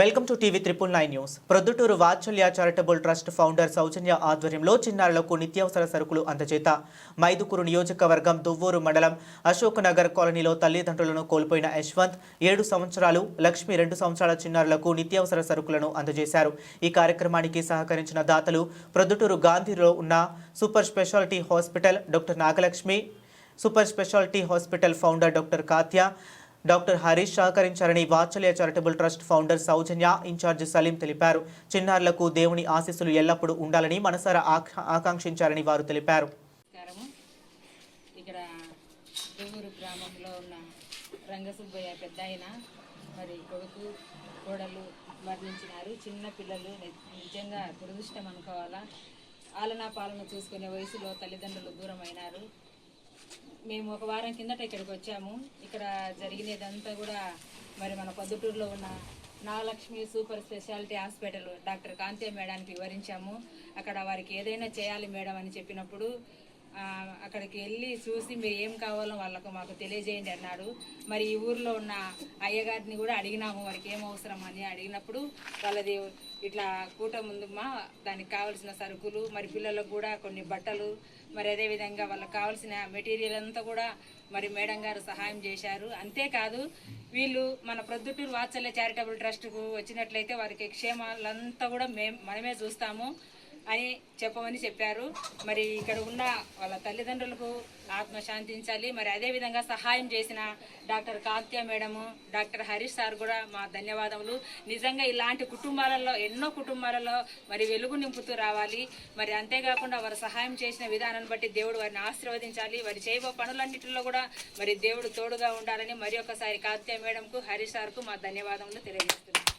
Welcome to TV triple nine news. Proddatur Vatsalya charitable trust founder Soujanya ఆధ్వర్యంలో చిన్నారులకు నిత్యావసర సరుకులు అందజేత మైదుకూరు నియోజకవర్గం దువ్వూరు మండలం అశోక్ నగర్ కాలనీలో తల్లిదండ్రులను కోల్పోయిన యశ్వంత్ ఏడు సంవత్సరాలు లక్ష్మి రెండు సంవత్సరాల చిన్నారులకు నిత్యావసర సరుకులను అందజేశారు. ఈ కార్యక్రమానికి సహకరించిన దాతలు ప్రొద్దుటూరు గాంధీలో ఉన్న super speciality hospital doctor Nagalakshmi super speciality hospital founder doctor Katya doctor Harish సహకరించారని Vatsalya charitable trust founder Soujanya in-charge Saleem తెలిపారు. చిన్నారులకు దేవుని ఆశీస్సులు ఎల్లప్పుడూ ఉండాలని మనసారా ఆకాంక్షించారని వారు తెలిపారు. ఇక్కడ దువ్వూరు గ్రామంలో ఉన్న రంగసుబ్బయ్య పెద్ద ఆయన మరి కొడుకు కోడలు మరణించినారు. చిన్న పిల్లలు నిజంగా దురదృష్టం అనుకోవాలా? ఆలనా పాలన చూసుకునే వయసులో తల్లిదండ్రులు దూరం అయినారు మేము ఒక వారం కిందట ఇక్కడికి వచ్చాము. ఇక్కడ జరిగినదంతా కూడా మరి మన పొద్దుటూరులో ఉన్న Nagalakshmi super speciality hospital doctor కాంతే మేడానికి వివరించాము. అక్కడ వారికి ఏదైనా చేయాలి మేడం అని చెప్పినప్పుడు అక్కడికి వెళ్ళి చూసి మీరు ఏం కావాలో వాళ్ళకు మాకు తెలియజేయండి అన్నాడు. మరి ఈ ఊర్లో ఉన్న అయ్యగారిని కూడా అడిగినాము వారికి ఏం అవసరం? అని అడిగినప్పుడు వాళ్ళది ఇట్లా కూట ముందుమా దానికి కావలసిన సరుకులు మరి పిల్లలకు కూడా కొన్ని బట్టలు మరి అదేవిధంగా వాళ్ళకి కావాల్సిన మెటీరియల్ అంతా కూడా మరి మేడం గారు సహాయం చేశారు. అంతేకాదు వీళ్ళు మన ప్రొద్దుటూరు వాత్సల్య చారిటబుల్ ట్రస్ట్కు వచ్చినట్లయితే వారికి క్షేమాలంతా కూడా మేము మనమే చూస్తాము. అని చెప్పమని చెప్పారు. మరి ఇక్కడ ఉన్న వాళ్ళ తల్లిదండ్రులకు ఆత్మ శాంతించాలి మరి అదే విధంగా సహాయం చేసిన doctor Kantya madam doctor Harish sir కూడా మా ధన్యవాదములు. నిజంగా ఇలాంటి కుటుంబాలలో ఎన్నో కుటుంబాలలో మరి వెలుగు నింపుతూ రావాలి. మరి అంతేకాకుండా వారు సహాయం చేసిన విధానాన్ని బట్టి దేవుడు వారిని ఆశీర్వదించాలి. వారి చేయబో పనులన్నింటిలో కూడా మరి దేవుడు తోడుగా ఉండాలని మరి ఒకసారి కాంత్య మేడంకు హరీష్ సార్కు మా ధన్యవాదములు తెలియజేస్తున్నాను